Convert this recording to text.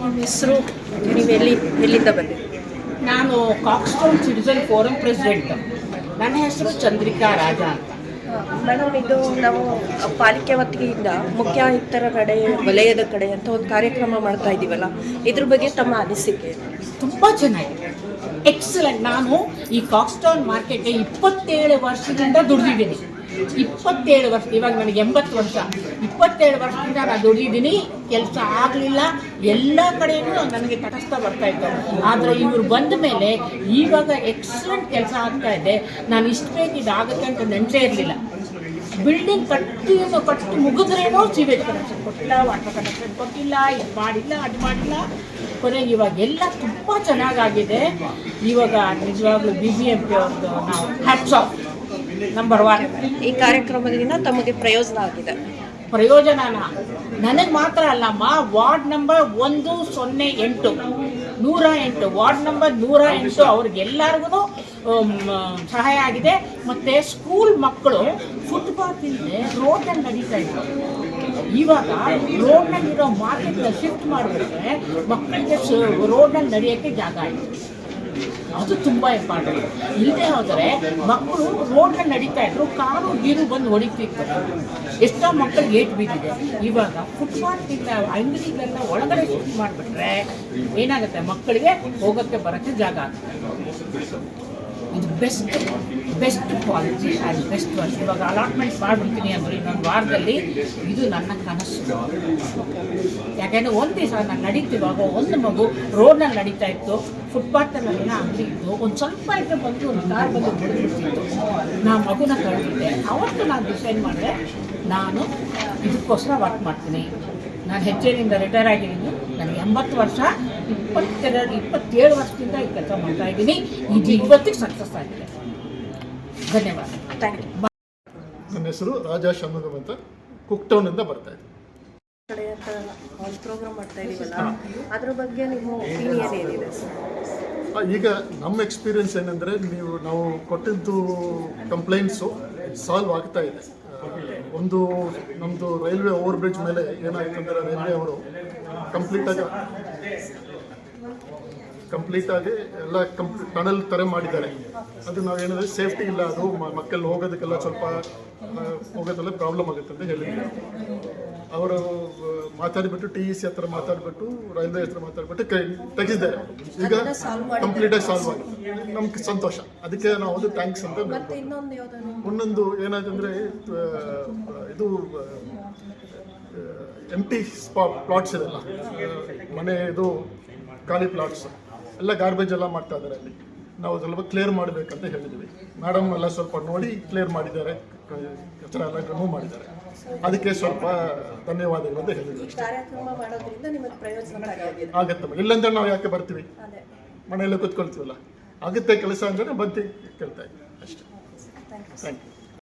ನಿಮ್ಮ ಹೆಸರು ನೀವು ಎಲ್ಲಿ ಎಲ್ಲಿಂದ ಬಂದಿದ್ದೀರಿ ನಾನು ಕಾಕ್ಸ್ಟೋನ್ ಸಿಟಿಸನ್ ಫೋರಂ ಪ್ರೆಸಿಡೆಂಟ್ ನನ್ನ ಹೆಸರು ಚಂದ್ರಿಕಾ ರಾಜ ಅಂತ. ಮೇಡಮ್ ಇದು ನಾವು ಪಾಲಿಕೆ ವತಿಯಿಂದ ಮುಖ್ಯ ಆಯುಕ್ತರ ಕಡೆ ವಲಯದ ಕಡೆ ಅಂತ ಒಂದು ಕಾರ್ಯಕ್ರಮ ಮಾಡ್ತಾ ಇದ್ದೀವಲ್ಲ ಇದ್ರ ಬಗ್ಗೆ ತಮ್ಮ ಅನಿಸಿಕೆ ತುಂಬ ಚೆನ್ನಾಗಿದೆ. ಎಕ್ಸಲೆಂಟ್ ನಾನು ಈ ಕಾಕ್ಸ್ಟೋನ್ ಮಾರ್ಕೆಟ್ಗೆ ಇಪ್ಪತ್ತೇಳು ವರ್ಷದಿಂದ ದುಡಿದಿದ್ದೀನಿ. ಇಪ್ಪತ್ತೇಳು ವರ್ಷ, ಇವಾಗ ನನಗೆ ಎಂಬತ್ತು ವರ್ಷ. ಇಪ್ಪತ್ತೇಳು ವರ್ಷದಿಂದ ನಾನು ದುಡಿದೀನಿ, ಕೆಲಸ ಆಗಲಿಲ್ಲ. ಎಲ್ಲ ಕಡೆಯೂ ನನಗೆ ತಟಸ್ಥ ಬರ್ತಾ ಇತ್ತು ಆದರೆ ಇವರು ಬಂದ ಮೇಲೆ ಇವಾಗ ಎಕ್ಸಲೆಂಟ್ ಕೆಲಸ ಆಗ್ತಾ ಇದೆ. ನಾನು ಇಷ್ಟು ಬೇಗ ಇದಾಗುತ್ತೆ ಅಂತ ನೆನಪೇ ಇರಲಿಲ್ಲ. ಬಿಲ್ಡಿಂಗ್ ಕಟ್ಟಿ ಕಟ್ಟಿ ಮುಗಿದ್ರೇನೋ ಸಿವೇಜ್ ಕನೆಕ್ಷನ್ ಕೊಟ್ಟಿಲ್ಲ ವಾಟರ್ ಕನೆಕ್ಷನ್ ಕೊಟ್ಟಿಲ್ಲ, ಇದು ಮಾಡಿಲ್ಲ, ಅದು ಮಾಡಿಲ್ಲ. ಕೊನೆಗೆ ಇವಾಗ ಎಲ್ಲ ತುಂಬ ಚೆನ್ನಾಗಾಗಿದೆ. ಇವಾಗ ನಿಜವಾಗ್ಲೂ ಬಿ ಬಿ ಎಂ ಪಿ ಅವ್ರದ್ದು ನಾವು ಹ್ಯಾಟ್ಸ್ ಆಫ್ ನಂಬರ್ ಒನ್ ಈ ಕಾರ್ಯಕ್ರಮದಿಂದ ತಮಗೆ ಪ್ರಯೋಜನ ಆಗಿದೆ. ಪ್ರಯೋಜನನ? ನನಗೆ ಮಾತ್ರ ಅಲ್ಲಮ್ಮ, ವಾರ್ಡ್ ನಂಬರ್ ಒಂದು ಸೊನ್ನೆ ಎಂಟು, ನೂರ ಎಂಟು, ವಾರ್ಡ್ ನಂಬರ್ ನೂರ ಎಂಟು ಅವ್ರಿಗೆಲ್ಲರಿಗೂ ಸಹಾಯ ಆಗಿದೆ. ಮತ್ತು ಸ್ಕೂಲ್ ಮಕ್ಕಳು ಫುಟ್ಪಾತ್ ಇಲ್ಲದೆ ರೋಡಲ್ಲಿ ನಡೀತಾ ಇದ್ರು. ಇವಾಗ ರೋಡ್ನಲ್ಲಿರೋ ಮಾರ್ಕೆಟ್ನ ಶಿಫ್ಟ್ ಮಾಡಿಬಿಟ್ರೆ ಮಕ್ಕಳಿಗೆ ರೋಡ್ನಲ್ಲಿ ನಡೆಯೋಕ್ಕೆ ಜಾಗ ಆಯಿತು ಅದು ತುಂಬ ಇಂಪಾರ್ಟೆಂಟ್ ಇಲ್ಲದೆ ಹೋದರೆ ಮಕ್ಕಳು ರೋಡಲ್ಲಿ ನಡೀತಾ ಇದ್ರು, ಕಾರು, ಗೀರು ಬಂದು ಹೊಡಿತಿತ್ತು. ಎಷ್ಟೋ ಮಕ್ಕಳು ಏಟ್ ಬಿದ್ದಿದೆ. ಇವಾಗ ಫುಟ್ಪಾತ್ನಿಂದ ಅಂಗಡಿಗಳೆಲ್ಲ ಒಳಗಡೆ ಶಿಫ್ಟ್ ಮಾಡಿಬಿಟ್ರೆ ಏನಾಗುತ್ತೆ? ಮಕ್ಕಳಿಗೆ ಹೋಗೋಕ್ಕೆ ಬರೋಕ್ಕೆ ಜಾಗ ಆಗುತ್ತೆ ಇದು best best quality and best work ಇವಾಗ ಅಲಾಟ್ಮೆಂಟ್ ಮಾಡಿಬಿಡ್ತೀನಿ ಅಂದರೆ ಇನ್ನೊಂದು ವಾರದಲ್ಲಿ ಇದು ನನ್ನ ಕನಸು. ಯಾಕೆಂದರೆ ಒಂದು ದಿವಸ ನಾನು ನಡೀತಿವಾಗ ಒಂದು ಮಗು ರೋಡ್ನಲ್ಲಿ ನಡೀತಾ ಇತ್ತು ಫುಟ್ಪಾತ್ನಲ್ಲಿ ಅಂಗಡಿ ಇತ್ತು, ಒಂದು ಸ್ವಲ್ಪ ಇದ್ರೆ ಬಂದು ಒಂದು ಕಾರ್ ಬಂದು ಬಿಡ್ತಿತ್ತು. ನಾ ಮಗುನ ಕಳೆದಿದ್ದೆ. ಅವತ್ತು ನಾನು ಡಿಸೈಡ್ ಮಾಡಿದೆ, ನಾನು ಇದಕ್ಕೋಸ್ಕರ ವರ್ಕ್ ಮಾಡ್ತೀನಿ. ನಾನು ಹೆಚ್ಚೇನಿಂದ ರಿಟೈರ್ ಆಗಿದ್ದೀನಿ. ನನಗೆ ಎಂಬತ್ತು ವರ್ಷ ಇಪ್ಪತ್ತೆರಡು ಇಪ್ಪತ್ತೇಳು ವರ್ಷದಿಂದ ಈ ಕೆಲಸ ಮಾಡ್ತಾ ಇದ್ದೀನಿ. ಇದು ಇವತ್ತಿಗೆ ಸಕ್ಸಸ್ ಆಗಿದೆ. ಧನ್ಯವಾದ. ಥ್ಯಾಂಕ್ ಯು ನನ್ನ ಹೆಸರು ರಾಜಾ ಷಣ್ಮುಖಂ ಅಂತ ಕುಕ್ಟೌನಿಂದ ಬರ್ತಾ ಇದ್ದೀನಿ. ಕಡೆ ಅಂತ ಪ್ರೋಗ್ರಾಮ್ ಮಾಡ್ತಾ ಇದೀವಲ್ಲ ಅದ್ರ ಬಗ್ಗೆ ನಿಮ್ಮ ಒಪಿನಿಯನ್ ಏನಿದೆ? ಸರ್ ಈಗ ನಮ್ಮ ಎಕ್ಸ್ಪೀರಿಯನ್ಸ್ ಏನಂದರೆ ನೀವು ನಾವು ಕೊಟ್ಟಿದ್ದು ಕಂಪ್ಲೇಂಟ್ಸು ಸಾಲ್ವ್ ಆಗ್ತಾ ಇದೆ. ಒಂದು ನಮ್ಮದು ರೈಲ್ವೆ ಓವರ್ ಬ್ರಿಡ್ಜ್ ಮೇಲೆ ಏನಾಯ್ತು ಅಂದರೆ ರೈಲ್ವೆ ಅವರು ಕಂಪ್ಲೀಟಾಗಿ ಕಂಪ್ಲೀಟಾಗಿ ಎಲ್ಲ ಕಂಪ್ ಟನಲ್ ಥರ ಮಾಡಿದ್ದಾರೆ. ಅದು ನಾವು ಏನಂದ್ರೆ ಸೇಫ್ಟಿ ಇಲ್ಲ ಅದು ಮಕ್ಕಳು ಹೋಗೋದಕ್ಕೆಲ್ಲ ಸ್ವಲ್ಪ ಹೋಗೋದಲ್ಲ ಪ್ರಾಬ್ಲಮ್ ಆಗುತ್ತೆ ಅಂತ ಹೇಳಿದ್ರು. ಅವರು ಮಾತಾಡಿಬಿಟ್ಟು ಟಿ ಇ ಸಿ ಹತ್ರ ಮಾತಾಡಿಬಿಟ್ಟು ರೈಲ್ವೆ ಹತ್ರ ಮಾತಾಡಿಬಿಟ್ಟು ಕೈ ತೆಗೆದಿದ್ದಾರೆ ಈಗ ಕಂಪ್ಲೀಟಾಗಿ ಸಾಲ್ವ್ ಆಗಿದೆ. ನಮ್ಗೆ ಸಂತೋಷ. ಅದಕ್ಕೆ ನಾವು ಅದು ಥ್ಯಾಂಕ್ಸ್ ಅಂತ ಒಂದೊಂದು ಏನಾಯ್ತಂದ್ರೆ ಆ, ಇದು ಎಂ ಟಿ ಸ್ಪಾ ಪ್ಲಾಟ್ಸ್ ಇದೆಲ್ಲ ಮನೆ ಇದು ಖಾಲಿ ಪ್ಲಾಟ್ಸ್ ಎಲ್ಲ ಗಾರ್ಬೇಜ್ ಎಲ್ಲ ಮಾಡ್ತಾ ಇದ್ದಾರೆ ಅಲ್ಲಿ. ನಾವು ಸ್ವಲ್ಪ ಕ್ಲಿಯರ್ ಮಾಡಬೇಕಂತ ಹೇಳಿದ್ವಿ ಮೇಡಮ್ ಎಲ್ಲ ಸ್ವಲ್ಪ ನೋಡಿ ಕ್ಲಿಯರ್ ಮಾಡಿದ್ದಾರೆ. ಕಚರ ಎಲ್ಲ ರಿಮೂವ್ ಮಾಡಿದ್ದಾರೆ. ಅದಕ್ಕೆ ಸ್ವಲ್ಪ ಧನ್ಯವಾದಗಳು ಅಂತ ಹೇಳಿದ್ವಿ ಆಗತ್ತೆ ಇಲ್ಲಂದ್ರೆ ನಾವು ಯಾಕೆ ಬರ್ತೀವಿ? ಮನೆಯಲ್ಲೇ ಕೂತ್ಕೊಳ್ತೀವಲ್ಲ. ಆಗುತ್ತೆ ಕೆಲಸ ಅಂದ್ರೆ ಬಂದು ಕೇಳ್ತಾ ಇದ್ದೀವಿ ಅಷ್ಟೇ. Thank you